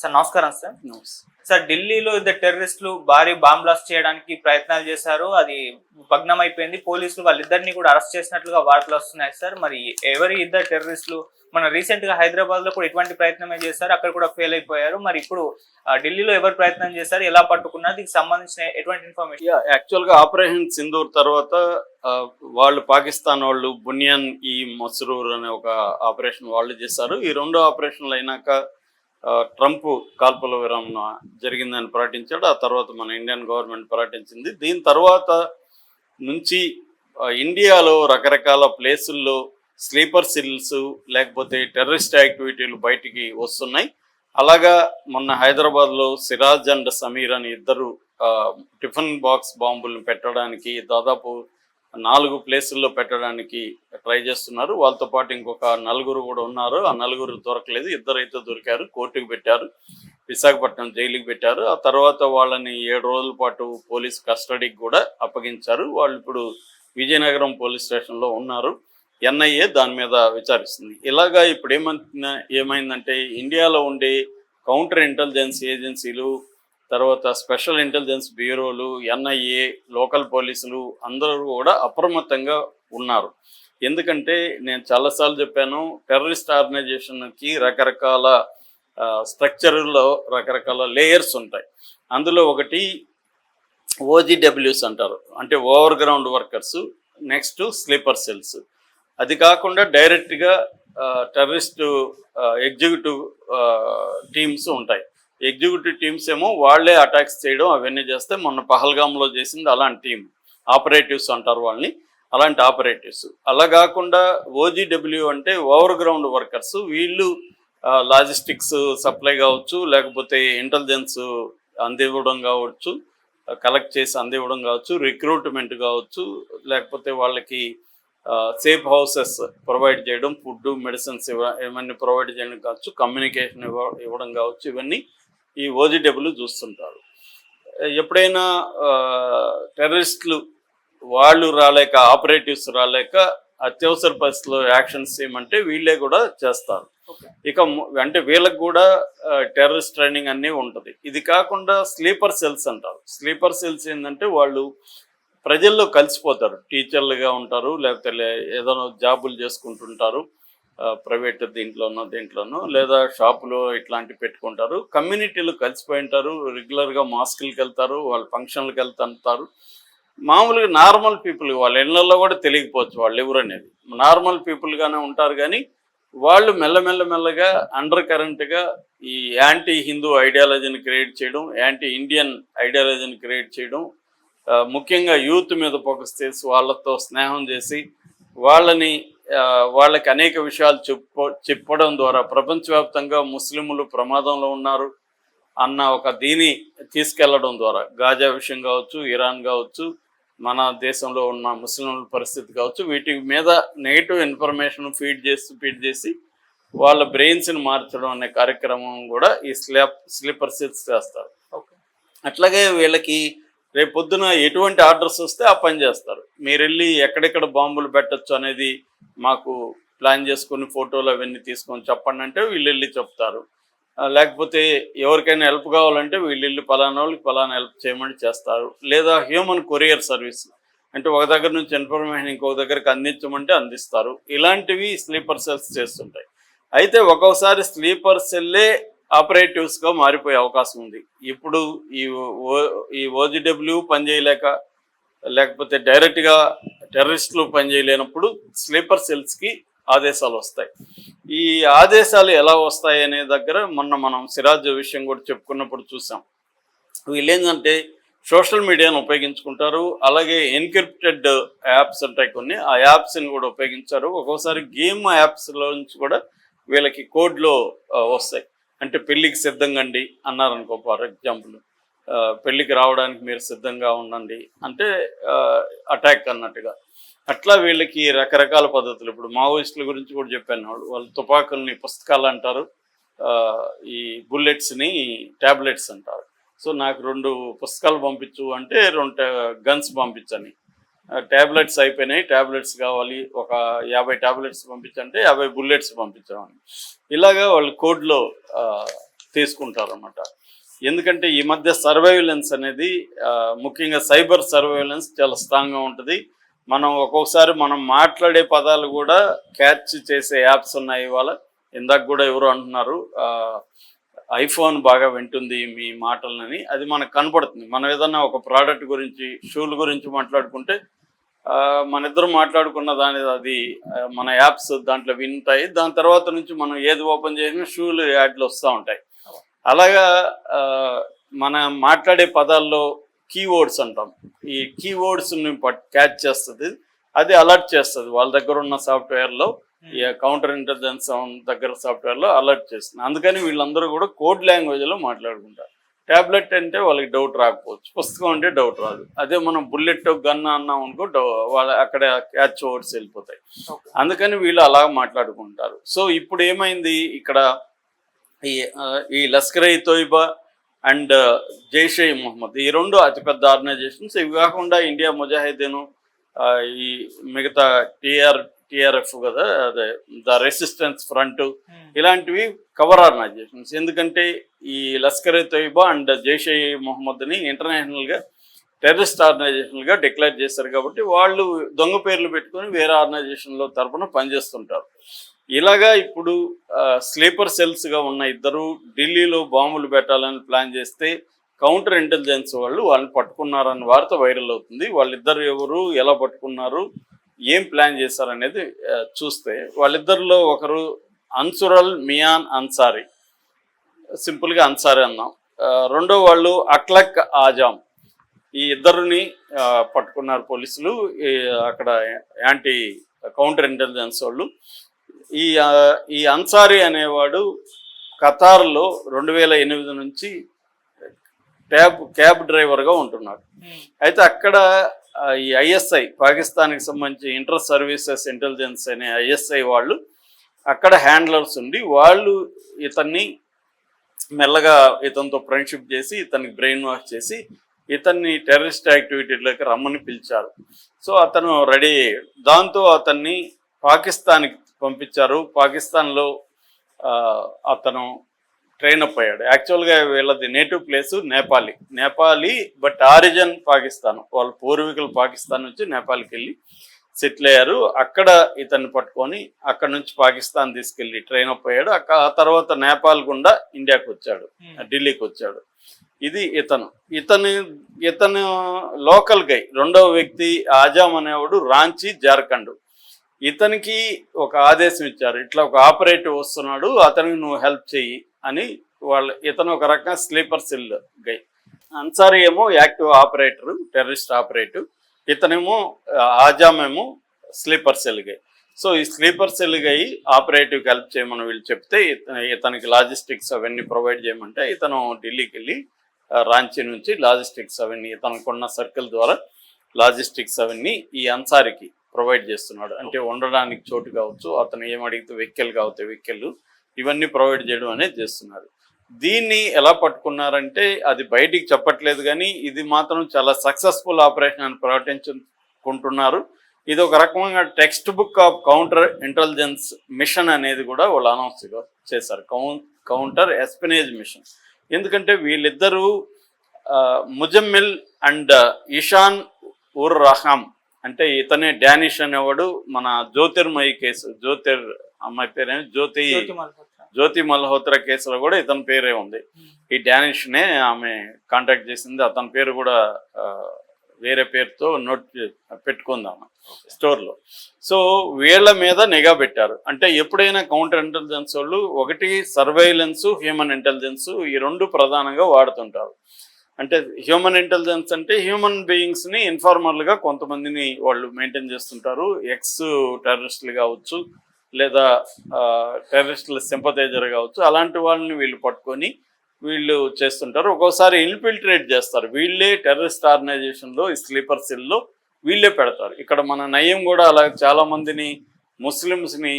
Sir నమస్కారం sir. Sir ఢిల్లీలో ఇద్దరు టెర్రరిస్టులు భారీ బాంబ్ బ్లాస్ట్ చేయడానికి ప్రయత్నాలు చేశారు. అది భగ్నం అయిపోయింది పోలీసులు వాళ్ళిద్దరిని కూడా అరెస్ట్ చేసినట్లుగా వార్తలు వస్తున్నాయి సార్. మరి ఎవరి ఇద్దరు టెర్రరిస్టులు? మన రీసెంట్గా హైదరాబాద్లో కూడా ఎటువంటి ప్రయత్నమే చేశారు. అక్కడ కూడా ఫెయిల్ అయిపోయారు. మరి ఇప్పుడు ఢిల్లీలో ఎవరు ప్రయత్నం చేశారు? ఎలా పట్టుకున్నారు? దీనికి సంబంధించిన ఎటువంటి ఇన్ఫర్మేషన్? యా యాక్చువల్గా ఆపరేషన్ సింధూర్ తర్వాత వాళ్ళు పాకిస్తాన్ వాళ్ళు బునియన్ ఈ మసరూర్ అనే ఒక ఆపరేషన్ వాళ్ళు చేశారు. ఈ రెండు ఆపరేషన్లు అయినాక ట్రంప్ కాల్పుల విరమణ జరిగిందని ప్రకటించాడు. ఆ తర్వాత మన ఇండియన్ గవర్నమెంట్ ప్రకటించింది. దీని తర్వాత నుంచి ఇండియాలో రకరకాల ప్లేసుల్లో స్లీపర్ సిల్స్ లేకపోతే టెర్రరిస్ట్ యాక్టివిటీలు బయటికి వస్తున్నాయి. అలాగా మొన్న హైదరాబాద్లో సిరాజ్ అండ్ సమీర్ అని ఇద్దరు టిఫిన్ బాక్స్ బాంబులను పెట్టడానికి దాదాపు నాలుగు ప్లేసుల్లో పెట్టడానికి ట్రై చేస్తున్నారు. వాళ్ళతో పాటు ఇంకొక నలుగురు కూడా ఉన్నారు. ఆ నలుగురు దొరకలేదు. ఇద్దరైతే దొరికారు. కోర్టుకు పెట్టారు. విశాఖపట్నం జైలుకి పెట్టారు. ఆ తర్వాత వాళ్ళని ఏడు రోజుల పాటు పోలీస్ కస్టడీకి కూడా అప్పగించారు. వాళ్ళు ఇప్పుడు విజయనగరం పోలీస్ స్టేషన్లో ఉన్నారు. ఎన్ఐఏ దాని మీద విచారిస్తుంది. ఇలాగా ఇప్పుడు ఏమంత ఏమైందంటే ఇండియాలో ఉండే కౌంటర్ ఇంటెలిజెన్స్ ఏజెన్సీలు తర్వాత స్పెషల్ ఇంటెలిజెన్స్ బ్యూరోలు ఎన్ఐఏ లోకల్ పోలీసులు అందరూ కూడా అప్రమత్తంగా ఉన్నారు. ఎందుకంటే నేను చాలాసార్లు చెప్పాను టెర్రరిస్ట్ ఆర్గనైజేషన్కి రకరకాల స్ట్రక్చర్లో రకరకాల లేయర్స్ ఉంటాయి. అందులో ఒకటి ఓజీడబ్ల్యూస్ అంటారు. అంటే over ground workers next sleeper cells. అది కాకుండా డైరెక్ట్గా టెర్రరిస్ట్ ఎగ్జిక్యూటివ్ టీమ్స్ ఉంటాయి. ఎగ్జిక్యూటివ్ టీమ్స్ ఏమో వాళ్ళే అటాక్స్ చేయడం అవన్నీ చేస్తే మొన్న పహల్గామ్లో చేసింది అలాంటి టీం ఆపరేటివ్స్ అంటారు వాళ్ళని. అలాంటి ఆపరేటివ్స్. అలా కాకుండా ఓజీడబ్ల్యూ అంటే ఓవర్ గ్రౌండ్ వర్కర్స్. వీళ్ళు లాజిస్టిక్స్ సప్లై కావచ్చు లేకపోతే ఇంటెలిజెన్స్ అందివ్వడం కావచ్చు కలెక్ట్ చేసి అందివ్వడం కావచ్చు రిక్రూట్మెంట్ కావచ్చు లేకపోతే వాళ్ళకి సేఫ్ హౌసెస్ ప్రొవైడ్ చేయడం ఫుడ్ మెడిసిన్స్ ఇవ ఇవన్నీ ప్రొవైడ్ చేయడం కావచ్చు కమ్యూనికేషన్ ఇవ్వ ఇవ్వడం కావచ్చు ఇవన్నీ ఈ ఓజీడబ్ల్యూ చూస్తుంటారు. ఎప్పుడైనా టెర్రరిస్టులు వాళ్ళు రాలేక ఆపరేటివ్స్ రాలేక అత్యవసర పరిస్థితుల్లో యాక్షన్స్ చేయమంటే వీళ్ళే కూడా చేస్తారు. ఇక అంటే వీళ్ళకి కూడా టెర్రరిస్ట్ ట్రైనింగ్ అన్నీ ఉంటుంది. ఇది కాకుండా స్లీపర్ సెల్స్ అంటారు. స్లీపర్ సెల్స్ ఏంటంటే వాళ్ళు ప్రజల్లో కలిసిపోతారు. టీచర్లుగా ఉంటారు లేకపోతే లే- ఏదైనా జాబులు చేసుకుంటుంటారు. ప్రైవేట్ దీంట్లోనో దీంట్లోనో లేదా షాపులో ఇట్లాంటివి పెట్టుకుంటారు. కమ్యూనిటీలు కలిసిపోయి ఉంటారు రెగ్యులర్గా మాస్కులకి వెళ్తారు వాళ్ళు ఫంక్షన్లకు వెళ్తుంటారు. మామూలుగా నార్మల్ పీపుల్ వాళ్ళ ఇళ్ళలో కూడా తెలియకపోవచ్చు వాళ్ళు ఎవరు అనేది. నార్మల్ పీపుల్గానే ఉంటారు కానీ వాళ్ళు మెల్లమెల్లమెల్లగా అండర్ కరెంట్గా ఈ యాంటీ హిందూ ఐడియాలజీని క్రియేట్ చేయడం యాంటీ ఇండియన్ ఐడియాలజీని క్రియేట్ చేయడం ముఖ్యంగా యూత్ మీద ఫోకస్ చేసి వాళ్ళతో స్నేహం చేసి వాళ్ళని వాళ్ళకి అనేక విషయాలు చెప్ప చెప్పడం ద్వారా ప్రపంచవ్యాప్తంగా ముస్లింలు ప్రమాదంలో ఉన్నారు అన్న ఒక దీని తీసుకెళ్ళడం ద్వారా. గాజా విషయం కావచ్చు ఇరాన్ కావచ్చు మన దేశంలో ఉన్న ముస్లింల పరిస్థితి కావచ్చు వీటి మీద నెగిటివ్ ఇన్ఫర్మేషన్ ఫీడ్ చేసి ఫీడ్ చేసి వాళ్ళ బ్రెయిన్స్ని మార్చడం అనే కార్యక్రమం కూడా ఈ స్లాప్ స్లీపర్ సెల్స్ చేస్తారు. అట్లాగే వీళ్ళకి రేపు పొద్దున ఎటువంటి ఆర్డర్స్ వస్తే ఆ పని చేస్తారు. మీరు వెళ్ళి ఎక్కడెక్కడ బాంబులు పెట్టచ్చు అనేది మాకు ప్లాన్ చేసుకుని ఫోటోలు అవన్నీ తీసుకొని చెప్పండి అంటే వీళ్ళు వెళ్ళి చెప్తారు లేకపోతే ఎవరికైనా హెల్ప్ కావాలంటే వీళ్ళు వెళ్ళి పలానా వాళ్ళకి పలానా హెల్ప్ చేయమని చేస్తారు. లేదా హ్యూమన్ కొరియర్ సర్వీస్. అంటే ఒక దగ్గర నుంచి ఇన్ఫర్మేషన్ ఇంకొక దగ్గరికి అందించమంటే అందిస్తారు. ఇలాంటివి స్లీపర్ సెల్స్ చేస్తుంటాయి. అయితే ఒక్కొక్కసారి స్లీపర్ సెల్లే ఆపరేటివ్స్గా మారిపోయే అవకాశం ఉంది. ఇప్పుడు ఈ ఓ ఈ ఓజిడబ్ల్యూ పనిచేయలేక లేకపోతే డైరెక్ట్గా టెర్రరిస్టులు పనిచేయలేనప్పుడు స్లీపర్ సెల్స్కి ఆదేశాలు వస్తాయి. ఈ ఆదేశాలు ఎలా వస్తాయి అనే దగ్గర మొన్న మనం సిరాజ్ విషయం కూడా చెప్పుకున్నప్పుడు చూసాం. వీళ్ళేంటంటే సోషల్ మీడియాను ఉపయోగించుకుంటారు అలాగే ఎన్క్రిప్టెడ్ యాప్స్ ఉంటాయి కొన్ని ఆ యాప్స్ని కూడా ఉపయోగించారు. ఒక్కోసారి గేమ్ యాప్స్లో నుంచి కూడా వీళ్ళకి కోడ్లో వస్తాయి. అంటే పెళ్ళికి సిద్ధంగా అండి అన్నారనుకో ఫర్ ఎగ్జాంపుల్ పెళ్ళికి రావడానికి మీరు సిద్ధంగా ఉండండి అంటే అటాక్ అన్నట్టుగా. అట్లా వీళ్ళకి రకరకాల పద్ధతులు. ఇప్పుడు మావోయిస్టుల గురించి కూడా చెప్పాను. వాళ్ళు వాళ్ళు తుపాకుల్ని పుస్తకాలు అంటారు. ఈ బుల్లెట్స్ని ట్యాబ్లెట్స్ అంటారు. సో నాకు రెండు పుస్తకాలు పంపించు అంటే రెండు గన్స్ పంపించని ట్యాబ్లెట్స్ అయిపోయినాయి. ట్యాబ్లెట్స్ కావాలి. ఒక యాభై ట్యాబ్లెట్స్ పంపించంటే యాభై బుల్లెట్స్ పంపించామని. ఇలాగా వాళ్ళు కోడ్లో తీసుకుంటారు అన్నమాట ఎందుకంటే ఈ మధ్య సర్వైలెన్స్ అనేది ముఖ్యంగా సైబర్ సర్వైలెన్స్ చాలా స్ట్రాంగ్గా ఉంటుంది. మనం ఒక్కొక్కసారి మనం మాట్లాడే పదాలు కూడా క్యాచ్ చేసే యాప్స్ ఉన్నాయి ఇవాళ. ఇందాక కూడా ఎవరు అంటున్నారు. ఆ, ఐఫోన్ బాగా వింటుంది మీ మాటలని అది మనకు కనపడుతుంది. మనం ఏదన్నా ఒక ప్రోడక్ట్ గురించి షూల గురించి మాట్లాడుకుంటే మన ఇద్దరు మాట్లాడుకున్న దాని అది మన యాప్స్ దాంట్లో వింటాయి. దాని తర్వాత నుంచి మనం ఏది ఓపెన్ చేసినా షూలు యాడ్లు వస్తూ ఉంటాయి. అలాగా మన మాట్లాడే పదాల్లో కీవర్డ్స్ అంటాం. ఈ కీవర్డ్స్ని క్యాచ్ చేస్తుంది. అది అలర్ట్ చేస్తుంది. వాళ్ళ దగ్గర ఉన్న సాఫ్ట్వేర్లో ఈ కౌంటర్ ఇంటెలిజెన్స్ దగ్గర సాఫ్ట్వేర్లో అలర్ట్ చేస్తుంది. అందుకని వీళ్ళందరూ కూడా కోడ్ లాంగ్వేజ్లో మాట్లాడుకుంటారు. ట్యాబ్లెట్ అంటే వాళ్ళకి డౌట్ రాకపోవచ్చు. పుస్తకం అంటే డౌట్ రాదు. అదే మనం బుల్లెట్ గన్ అన్నాం అనుకో డౌ వాళ్ళ అక్కడ క్యాచ్ వర్డ్స్ వెళ్ళిపోతాయి. అందుకని వీళ్ళు అలా మాట్లాడుకుంటారు. సో ఇప్పుడు ఏమైంది? ఇక్కడ ఈ ఈ లస్కర్ ఈ తోయిబా అండ్ జైషే మొహమ్మద్ ఈ రెండు అతిపెద్ద ఆర్గనైజేషన్స్ ఇవి కాకుండా ఇండియా ముజాహిదీన్ ఈ మిగతా టిఆర్ టిఆర్ఎఫ్ కదా అదే ద రెసిస్టెన్స్ ఫ్రంట్ ఇలాంటివి కవర్ ఆర్గనైజేషన్స్ ఎందుకంటే ఈ లస్కర్ ఏ తోయిబా అండ్ జైషే మొహమ్మద్ని ఇంటర్నేషనల్గా టెర్రరిస్ట్ ఆర్గనైజేషన్గా డిక్లేర్ చేశారు కాబట్టి వాళ్ళు దొంగ పేర్లు పెట్టుకొని వేరే ఆర్గనైజేషన్లో తరపున పనిచేస్తుంటారు. ఇలాగా ఇప్పుడు స్లీపర్ సెల్స్గా ఉన్న ఇద్దరు ఢిల్లీలో బాంబులు పెట్టాలని ప్లాన్ చేస్తే కౌంటర్ ఇంటెలిజెన్స్ వాళ్ళు వాళ్ళని పట్టుకున్నారన్న వార్త వైరల్ అవుతుంది. వాళ్ళిద్దరు ఎవరు ఎలా పట్టుకున్నారు ఏం ప్లాన్ చేశారనేది చూస్తే వాళ్ళిద్దరిలో ఒకరు అన్సురల్ మియాన్ అన్సారీ. సింపుల్గా అన్సారీ అన్నాం. రెండో వాళ్ళు అక్లక్ ఆజాం ఈ ఇద్దరిని పట్టుకున్నారు పోలీసులు. అక్కడ యాంటీ కౌంటర్ ఇంటెలిజెన్స్ వాళ్ళు. ఈ ఈ అన్సారీ అనేవాడు ఖతార్లో రెండు వేల ఎనిమిది నుంచి క్యాబ్ క్యాబ్ డ్రైవర్గా ఉంటున్నాడు. అయితే అక్కడ ఈ ఐఎస్ఐ పాకిస్తాన్కి సంబంధించి ఇంటర్ సర్వీసెస్ ఇంటెలిజెన్స్ అనే ఐఎస్ఐ వాళ్ళు అక్కడ హ్యాండ్లర్స్ ఉండి వాళ్ళు ఇతన్ని మెల్లగా ఇతనితో ఫ్రెండ్షిప్ చేసి ఇతనికి బ్రెయిన్ వాష్ చేసి ఇతన్ని టెర్రరిస్ట్ యాక్టివిటీలోకి రమ్మని పిలిచారు. సో అతను రెడీ అయ్యాడు. దాంతో అతన్ని పాకిస్తాన్కి పంపించారు. పాకిస్తాన్లో అతను ట్రైన్ అప్ అయ్యాడు. యాక్చువల్గా వీళ్ళది native place Nepali. Nepali but origin Pakistan. వాళ్ళ పూర్వీకులు పాకిస్తాన్ నుంచి నేపాల్కి వెళ్ళి సెటిల్ అయ్యారు. అక్కడ ఇతన్ని పట్టుకొని అక్కడ నుంచి పాకిస్తాన్ తీసుకెళ్ళి ట్రైన్ అప్ అయ్యాడు. ఆ తర్వాత నేపాల్ గుండా ఇండియాకి వచ్చాడు. ఢిల్లీకి వచ్చాడు. ఇది ఇతను. ఇతను ఇతను లోకల్ గై రెండవ వ్యక్తి ఆజాం అనేవాడు రాంచీ జార్ఖండ్. ఇతనికి ఒక ఆదేశం ఇచ్చారు. ఇట్లా ఒక ఆపరేటివ్ వస్తున్నాడు. అతనికి నువ్వు హెల్ప్ చెయ్యి. అని వాళ్ళ ఇతను ఒక రకంగా స్లీపర్ సెల్ గై. అన్సారీ ఏమో యాక్టివ్ ఆపరేటర్ టెర్రరిస్ట్ ఆపరేటివ్ ఇతనేమో ఆజామ్ ఏమో స్లీపర్ సెల్ గై. సో ఈ స్లీపర్ సెల్ గై ఆపరేటివ్కి హెల్ప్ చేయమని వీళ్ళు చెప్తే ఇతనికి లాజిస్టిక్స్ అవన్నీ ప్రొవైడ్ చేయమంటే ఇతను ఢిల్లీకి వెళ్ళి రాంచీ నుంచి లాజిస్టిక్స్ అవన్నీ ఇతనుకున్న సర్కిల్ ద్వారా లాజిస్టిక్స్ అవన్నీ ఈ అన్సారికి ప్రొవైడ్ చేస్తున్నాడు. అంటే ఉండడానికి చోటు కావచ్చు అతను ఏం అడిగితే వెహికల్ కావచ్చు వెహికల్ ఇవన్నీ ప్రొవైడ్ చేయడం అనేది చేస్తున్నారు. దీన్ని ఎలా పట్టుకున్నారంటే అది బయటికి చెప్పట్లేదు కానీ ఇది మాత్రం చాలా సక్సెస్ఫుల్ ఆపరేషన్ అని ప్రకటించుకుంటున్నారు. ఇది ఒక రకంగా text book of counter intelligence mission అనేది కూడా వాళ్ళు అనౌన్స్ చేశారు. కౌ కౌంటర్ ఎస్పినేజ్ మిషన్. ఎందుకంటే వీళ్ళిద్దరూ ముజమ్మిల్ అండ్ ఇషాన్ ఉర్ రహాం అంటే ఇతనే డానిష్ అనేవాడు మన జ్యోతిర్మయి కేసు జ్యోతిర్ అమ్మాయి పేరేమి జ్యోతి జ్యోతి మల్హోత్రా. కేసులో కూడా ఇతని పేరే ఉంది. ఈ డానిష్నే ఆమె కాంటాక్ట్ చేసింది. అతని పేరు కూడా వేరే పేరుతో నోట్ పెట్టుకుంది స్టోర్లో. సో వీళ్ళ మీద నిఘా పెట్టారు. అంటే ఎప్పుడైనా కౌంటర్ ఇంటెలిజెన్స్ వాళ్ళు ఒకటి సర్వైలెన్స్ హ్యూమన్ ఇంటెలిజెన్స్ ఈ రెండు ప్రధానంగా వాడుతుంటారు. అంటే హ్యూమన్ ఇంటెలిజెన్స్ అంటే హ్యూమన్ బీయింగ్స్ని ఇన్ఫార్మర్లుగా కొంతమందిని వాళ్ళు మెయింటైన్ చేస్తుంటారు. ఎక్స్ టెర్రరిస్టులు కావచ్చు లేదా టెర్రరిస్టుల సింపతైజర్ కావచ్చు అలాంటి వాళ్ళని వీళ్ళు పట్టుకొని వీళ్ళు చేస్తుంటారు. ఒక్కోసారి ఇన్ఫిల్ట్రేట్ చేస్తారు. వీళ్ళే టెర్రరిస్ట్ ఆర్గనైజేషన్లో ఈ స్లీపర్ సెల్లో వీళ్ళే పెడతారు. ఇక్కడ మన నయం కూడా అలా చాలామందిని ముస్లిమ్స్ని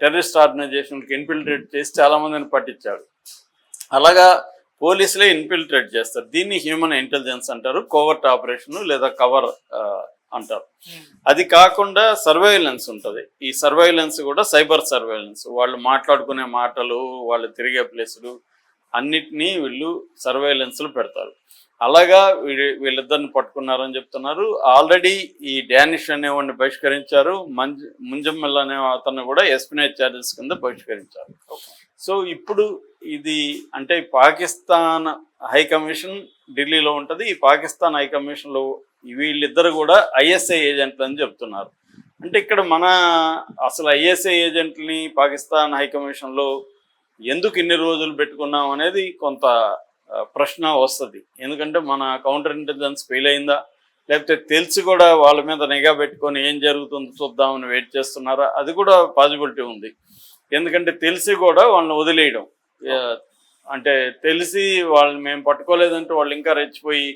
టెర్రరిస్ట్ ఆర్గనైజేషన్కి ఇన్ఫిల్ట్రేట్ చేసి చాలామందిని పట్టించాడు. అలాగా పోలీసులే ఇన్ఫిల్ట్రేట్ చేస్తారు. దీన్ని హ్యూమన్ ఇంటెలిజెన్స్ అంటారు కోవర్ట్ ఆపరేషన్ లేదా కవర్ అంటారు. అది కాకుండా సర్వైలెన్స్ ఉంటుంది. ఈ సర్వైలెన్స్ కూడా సైబర్ సర్వైలెన్స్. వాళ్ళు మాట్లాడుకునే మాటలు వాళ్ళు తిరిగే ప్లేసులు అన్నిటినీ వీళ్ళు సర్వైలెన్స్లు పెడతారు. అలాగా వీళ్ళిద్దరిని పట్టుకున్నారని చెప్తున్నారు. ఆల్రెడీ ఈ డానిష్ అనేవాడిని బహిష్కరించారు. మంజ ముంజమ్మల్ అనే అతన్ని కూడా ఎస్పినేజ్ ఛార్జెస్ కింద బహిష్కరించారు. సో ఇప్పుడు ఇది అంటే పాకిస్తాన్ హై కమిషన్ ఢిల్లీలో ఉంటుంది. ఈ పాకిస్తాన్ హై కమిషన్లో వీళ్ళిద్దరు కూడా ఐఎస్ఐ ఏజెంట్లు అని చెప్తున్నారు. అంటే ఇక్కడ మన అసలు ఐఎస్ఐ ఏజెంట్ని పాకిస్తాన్ హై కమిషన్లో ఎందుకు ఇన్ని రోజులు పెట్టుకున్నాం అనేది కొంత ప్రశ్న వస్తుంది. ఎందుకంటే మన కౌంటర్ ఇంటెలిజెన్స్ ఫెయిల్ అయిందా? లేకపోతే తెలిసి కూడా వాళ్ళ మీద నిఘా పెట్టుకొని ఏం జరుగుతుందో చూద్దామని వెయిట్ చేస్తున్నారా? అది కూడా పాసిబిలిటీ ఉంది. ఎందుకంటే తెలిసి కూడా వాళ్ళని వదిలేయడం. అంటే తెలిసి వాళ్ళని మేము పట్టుకోలేదంటే వాళ్ళు ఇంకా రెచ్చిపోయి